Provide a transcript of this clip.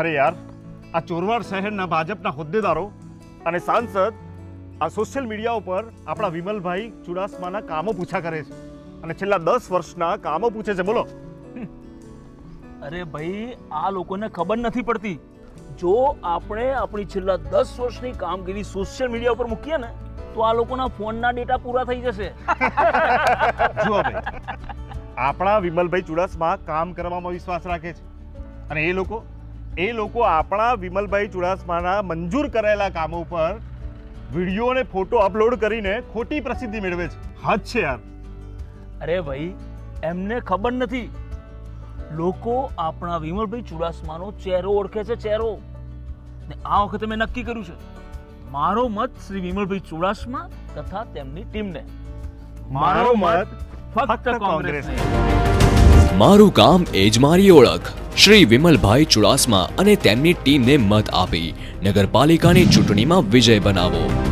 અરે યાર આ ચોરવાડ શહેરના ભાજપના હોદ્દેદારો અને સાંસદ આ સોશિયલ મીડિયા ઉપર આપણા વિમલભાઈ ચુડાસમાના કામો પૂછા કરે છે અને છેલ્લા દસ વર્ષના કામો પૂછે છે બોલો. અરે ભાઈ આ લોકોને ખબર નથી પડતી. જો આપણે આપણી છેલ્લા દસ વર્ષની કામગીરી સોશિયલ મીડિયા ઉપર મૂકીએ ને તો આ લોકોના ફોનના ડેટા પૂરા થઈ જશે. જુઓ ભાઈ આપણા વિમલભાઈ ચુડાસમા કામ કરવામાં વિશ્વાસ રાખે છે. અને એ લોકો એ લોકો આપણા વિમલભાઈ ચુડાસમાના મંજૂર કરાયેલા કામો પર વીડિયો અને ફોટો અપલોડ કરીને ખોટી પ્રસિદ્ધિ મેળવે છે. હદ છે યાર. અરે ભાઈ એમને ખબર નથી. લોકો આપણા વિમલભાઈ ચુડાસમાનો ચહેરો ઓળખે છે ચહેરો. ને આ વખતે મેં નક્કી કર્યું છે. મારો મત શ્રી વિમલભાઈ ચુડાસમા તથા તેમની ટીમને. મારો મત ફક્ત ફક્ત કોંગ્રેસને. મારું કામ એ જ મારી ઓળખ. શ્રી વિમલભાઈ ચુડાસમા અને તેમની ટીમને મત આપી નગરપાલિકાની ચૂંટણીમાં વિજય બનાવો.